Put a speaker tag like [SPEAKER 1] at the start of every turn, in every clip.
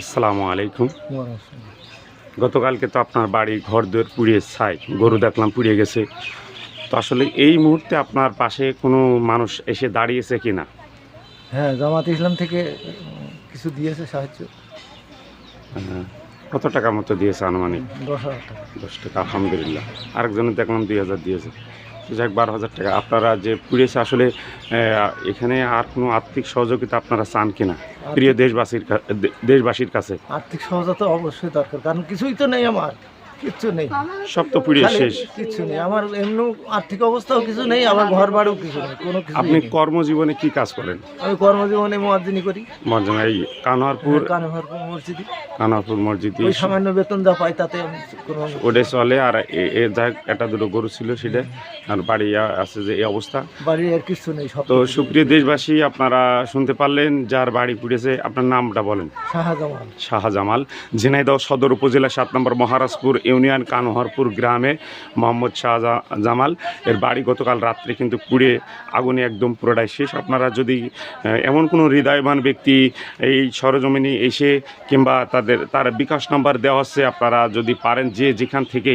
[SPEAKER 1] আসসালামু আলাইকুম। গতকালকে তো আপনার বাড়ি ঘর দুয়ার পুড়িয়ে ছাই গরু দেখলাম পুড়িয়ে গেছে। তো আসলে এই মুহূর্তে আপনার পাশে কোনো মানুষ এসে দাঁড়িয়েছে কি না
[SPEAKER 2] হ্যাঁ জামাত ইসলাম থেকে কিছু দিয়েছে সাহায্য।
[SPEAKER 1] আহ, কত টাকা মতো দিয়েছে আনুমানিক?
[SPEAKER 2] দশ হাজার টাকা।
[SPEAKER 1] দশ টাকা আলহামদুলিল্লাহ। আরেকজনের দেখলাম দুই হাজার দিয়েছে। যাক বারো হাজার টাকা। আপনারা যে পুড়িয়েছে আসলে আহ, এখানে আর কোনো আর্থিক সহযোগিতা আপনারা চান কিনা? প্রিয় দেশবাসীর দেশবাসীর কাছে।
[SPEAKER 2] আর্থিক সহযোগিতা অবশ্যই দরকার কারণ কিছুই তো নেই আমার। কিচ্ছু নেই।
[SPEAKER 1] সব তো পুড়িয়ে শেষ।
[SPEAKER 2] কিচ্ছু নেই। আমার এমনি আর্থিক অবস্থাও কিছু নেই আমার ঘর বাড়িও কিছু নেই কোনো কিছু
[SPEAKER 1] আপনি কর্মজীবনে কি কাজ করেন?
[SPEAKER 2] আমি কর্মজীবনে মোয়াজ্জিনি করি।
[SPEAKER 1] মর্যাদা এই কানোয়ারপুর
[SPEAKER 2] কানে ভর মসজিদি।
[SPEAKER 1] কানোয়ারপুর মসজিদে
[SPEAKER 2] ওই সামান্য বেতন যা পাই তাতে আমি কোনো
[SPEAKER 1] ওটাই চলে আর এ- যাক একটা দুটো গরু ছিল সেটা। আর বাড়ি আছে যে এই অবস্থা।
[SPEAKER 2] বাড়ির আর কিছু নেই সব
[SPEAKER 1] তো সুপ্রিয় দেশবাসী আপনারা শুনতে পারলেন যার বাড়ি পুড়েছে আপনার নামটা বলেন।
[SPEAKER 2] শাহজামাল।
[SPEAKER 1] শাহজামাল ঝিনাইদহ সদর উপজেলা সাত নম্বর মহারাজপুর ইউনিয়ন কানোহরপুর গ্রামে মোহাম্মদ শাহজামাল এর বাড়ি গতকাল রাত্রে কিন্তু পুড়ে আগুনে একদম পুরোটাই শেষ। আপনারা যদি এমন কোনো হৃদয়বান ব্যক্তি এই সরজমিনে এসে কিংবা তাদের, তার বিকাশ নাম্বার দেওয়া হচ্ছে, আপনারা যদি পারেন, যে যেখান থেকে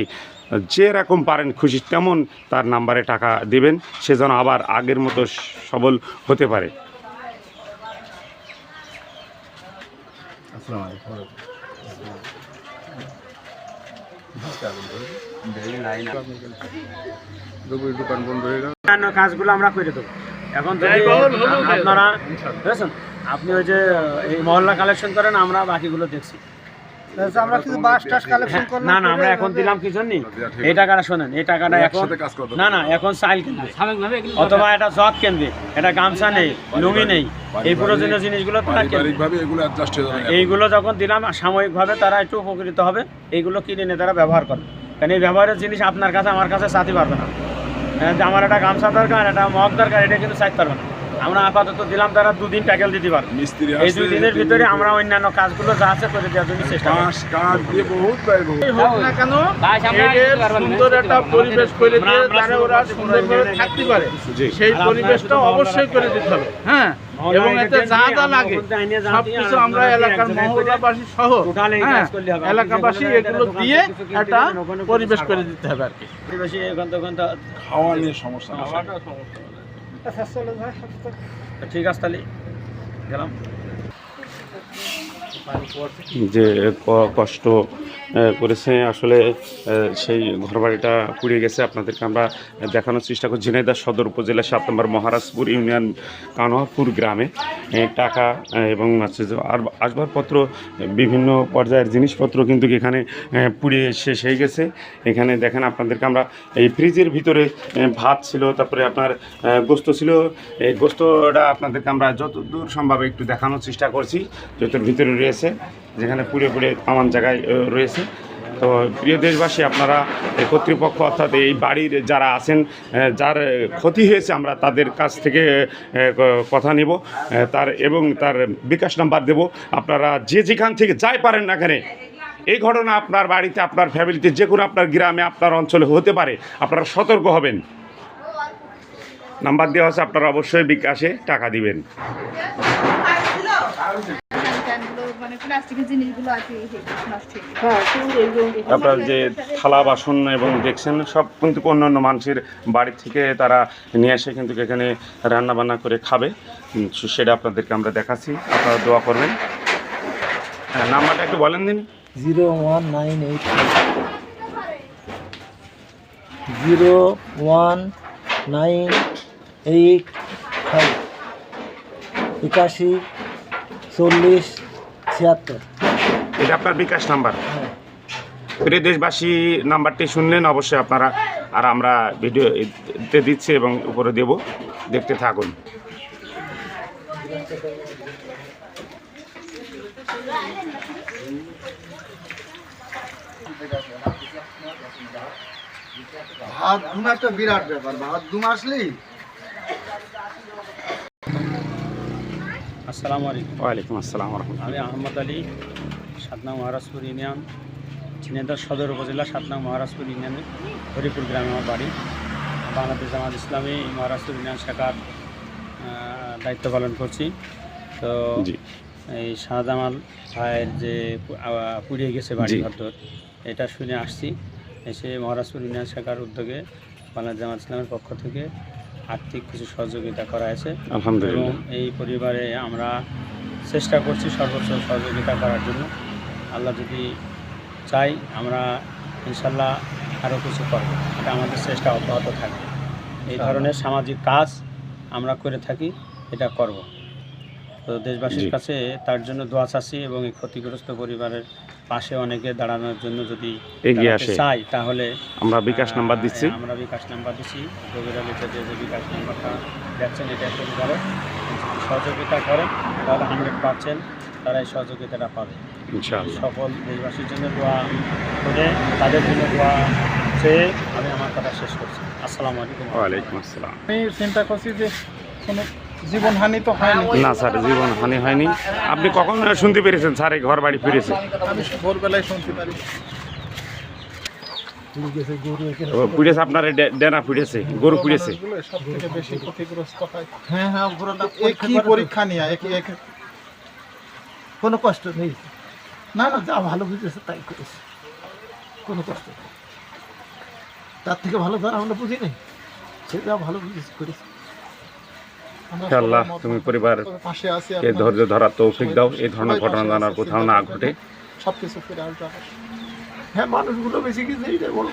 [SPEAKER 1] যে রকম পারেন খুশি, তেমন তার নাম্বারে টাকা দেবেন। সে যেন আবার আগের মতো সবল হতে পারে।
[SPEAKER 3] অন্যান্য কাজগুলো আমরা করে দেবো। এখন যদি আপনারা বুঝেছেন আপনি ওই যে এই মহল্লা কালেকশন করেন আমরা বাকিগুলো দেখছি।
[SPEAKER 2] আমরা কিছু বাস টাস কালেকশন
[SPEAKER 3] হ্যাঁ, না না আমরা এখন দিলাম কি এই টাকাটা শোনেন এই টাকাটা এখন না না এখন চাইল কিনবে অথবা এটা কিনবে এটা গামছা নেই লুঙ্গি নেই এই প্রয়োজনীয় জিনিসগুলো তারা
[SPEAKER 4] হয়ে
[SPEAKER 3] এইগুলো যখন দিলাম সাময়িকভাবে তারা একটু উপকৃত হবে এইগুলো কিনে নিয়ে তারা ব্যবহার করবে। কারণ এই ব্যবহারের জিনিস আপনার কাছে আমার কাছে চাতে পারবে না। হ্যাঁ, আমার একটা গামছা দরকার একটা মগ দরকার এটা কিন্তু চাইতে পারবে না। আমরা আপাতত দিলাম তারা দুদিন প্যাকেল দিতে পারবে।
[SPEAKER 4] মিস্ত্রি
[SPEAKER 3] এই দুই দিনের ভিতরে আমরা অন্যান্য কাজগুলো যা আছে করে দেওয়ার জন্য চেষ্টা করব।
[SPEAKER 4] বাঁশ কাঠ দিয়ে বহুত ব্যয় বহুত।
[SPEAKER 5] হোক না কেন এদের সুন্দর একটা পরিবেশ করে দিয়ে
[SPEAKER 3] শুরু
[SPEAKER 5] ওরা সুন্দরভাবে থাকতে পারে। সেই পরিবেশটা অবশ্যই করে দিতে হবে। হ্যাঁ এবং এতে যা যা লাগে সবকিছু আমরা এলাকার মহল্লাবাসী সহ এলাকাবাসী এগুলো দিয়ে একটা পরিবেশ করে দিতে হবে আর কি।
[SPEAKER 3] বেশি ওখান থেকে ওখান
[SPEAKER 4] খাওয়া নিয়ে সমস্যা না
[SPEAKER 3] ঠিক আছে তাহলে গেলাম।
[SPEAKER 1] যে ক- কষ্ট করেছে আসলে সেই ঘরবাড়িটা পুড়ে গেছে। আপনাদেরকে আমরা দেখানোর চেষ্টা করছি ঝিনাইদহ সদর উপজেলা সাত নম্বর মহারাজপুর ইউনিয়ন কানোয়াপুর গ্রামে। টাকা এবং যে আর আসবাবপত্র, বিভিন্ন পর্যায়ের জিনিসপত্র কিন্তু এখানে পুড়িয়ে শেষ হয়ে গেছে। এখানে দেখেন আপনাদেরকে আমরা এই ফ্রিজের ভিতরে ভাত ছিল, তারপরে আপনার গোস্ত ছিল। এই গোস্তটা আপনাদেরকে আমরা যত দূর সম্ভব একটু দেখানোর চেষ্টা করছি যত ভিতরে রয়েছে, যেখানে পুড়ে পুড়ে তামান জায়গায় রয়েছে। তো প্রিয় দেশবাসী, আপনারা কর্তৃপক্ষ অর্থাৎ এই বাড়ির যারা আছেন যার ক্ষতি হয়েছে, আমরা তাদের কাছ থেকে কথা নিব। তার এবং তার বিকাশ নাম্বার দেব। আপনারা যে যেখান থেকে যাই পারেন না কেন, এই ঘটনা আপনার বাড়িতে, আপনার ফ্যামিলিতে, যে কোনো আপনার গ্রামে, আপনার অঞ্চলে হতে পারে। আপনারা সতর্ক হবেন। নাম্বার দেওয়া আছে, আপনারা অবশ্যই বিকাশে টাকা দিবেন।
[SPEAKER 6] মানে প্লাস্টিকের জিনিসগুলো আছে এই যে নষ্ট হয়ে।
[SPEAKER 1] আপনার যে থালা বাসন এবং দেখছেন সব কিন্তু অন্যান্য মানুষের বাড়ি থেকে তারা নিয়ে এসে কিন্তু এখানে রান্না বান্না করে খাবে। সেটা আপনাদেরকে আমরা দেখাচ্ছি। আপনারা দোয়া করবেন। হ্যাঁ নাম্বারটা একটু বলেন দিন।
[SPEAKER 2] Zero one nine eight zero one nine eight five একাশি চল্লিশ ছিয়াত্তর।
[SPEAKER 1] এটা আপনার বিকাশ নাম্বার। প্রিয় দেশবাসী নাম্বারটি শুনলেন অবশ্যই আপনারা আর আমরা ভিডিওতে দিচ্ছি এবং উপরে দেব। দেখতে থাকুন।
[SPEAKER 2] ভাত ঘুম একটা বিরাট ব্যাপার। ভাত ঘুম আসলেই
[SPEAKER 3] আসসালামু আলাইকুম।
[SPEAKER 1] ওয়ালাইকুম আসসালাম রহমতুল্লাহ
[SPEAKER 3] আমি আহমদ আলী সাতনাম মহারাজপুর ইউনিয়ন ঝিনাইদহ সদর উপজেলা সাতনাম মহারাজপুর ইউনিয়নের হরিপুর গ্রামে আমার বাড়ি। বাংলাদেশ জামাত ইসলামী মহারাজপুর ইউনিয়ন শাখার দায়িত্ব পালন করছি। তো এই শাহজামাল ভাইয়ের যে পুড়িয়ে গেছে বাড়ি। ঘরদোর এটা শুনে আসছি। এসে মহারাজপুর ইউনিয়ন শাখার উদ্যোগে বাংলাদেশ জামাত ইসলামের পক্ষ থেকে আর্থিক কিছু সহযোগিতা করা হয়েছে। এবং
[SPEAKER 1] আলহামদুলিল্লাহ
[SPEAKER 3] এই পরিবারে আমরা চেষ্টা করছি সর্বোচ্চ সহযোগিতা করার জন্য। আল্লাহ যদি চাই আমরা ইনশাল্লাহ আরও কিছু করব। এটা আমাদের চেষ্টা অব্যাহত থাকবে। এই ধরনের সামাজিক কাজ আমরা করে থাকি এটা করব। তো দেশবাসীর কাছে তার জন্য দোয়া চাচ্ছি এবং এই ক্ষতিগ্রস্ত পরিবারের পাশে অনেকে দাঁড়ানোর জন্য যদি
[SPEAKER 1] এগিয়ে আসে।
[SPEAKER 3] চাই তাহলে
[SPEAKER 1] আমরা বিকাশ নাম্বার দিচ্ছি।
[SPEAKER 3] আমরা বিকাশ নাম্বার দিচ্ছি। রবির আলীতে যে যে বিকাশ নাম্বারটা দেখছেন এটা তৈরি করে। সহযোগিতা করেন তাহলে হান্ড্রেড পার্সেন্ট তারা এই সহযোগিতাটা পাবে। সকল দেশবাসীর জন্য দোয়া করে তাদের জন্য দোয়া চেয়ে আমি আমার কথা শেষ করছি। আসসালামু আলাইকুম।
[SPEAKER 1] ওয়ালাইকুম আসসালাম।
[SPEAKER 5] আমি চিন্তা করছি যে কোনো জীবনহানি তো হয়নি।
[SPEAKER 1] না স্যার জীবন হানি হয়নি। আপনি কখন শুনতে পেরেছেন স্যার এই ঘর বাড়ি ফিরেছে?
[SPEAKER 5] আমি ভোরবেলায় শুনতে পারি।
[SPEAKER 1] পুড়েছে আপনার এই ডে- ডেনা পুড়েছে গরু পুড়েছে
[SPEAKER 5] হয়।
[SPEAKER 2] হ্যাঁ
[SPEAKER 5] পরীক্ষা নিয়ে?
[SPEAKER 2] কোনো কষ্ট নেই। না না যা ভালো বুঝেছে তাই করেছে। কোনো কষ্ট নেই। তার থেকে ভালো ধর আমরা বুঝি নাই। সে যা ভালো বুঝেছে করেছে।
[SPEAKER 1] আল্লাহ তুমি পরিবার কে ধৈর্য ধরার তৌফিক দাও। এই ধরনের ঘটনা জানার কোথাও না ঘটে।
[SPEAKER 5] সবকিছু ফিরে আসবে।
[SPEAKER 2] হ্যাঁ মানুষগুলো বেশি কিছু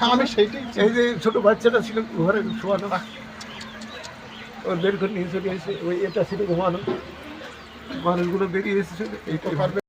[SPEAKER 5] হ্যাঁ, আমি সেইটাই।
[SPEAKER 2] এই যে ছোট বাচ্চাটা ছিল ঘরে শোয়ানো ওর বের করে নিয়ে চলে এসে ওই এটা ছিল ঘুমানো। মানুষগুলো বেরিয়ে এসেছে
[SPEAKER 5] এই পারবে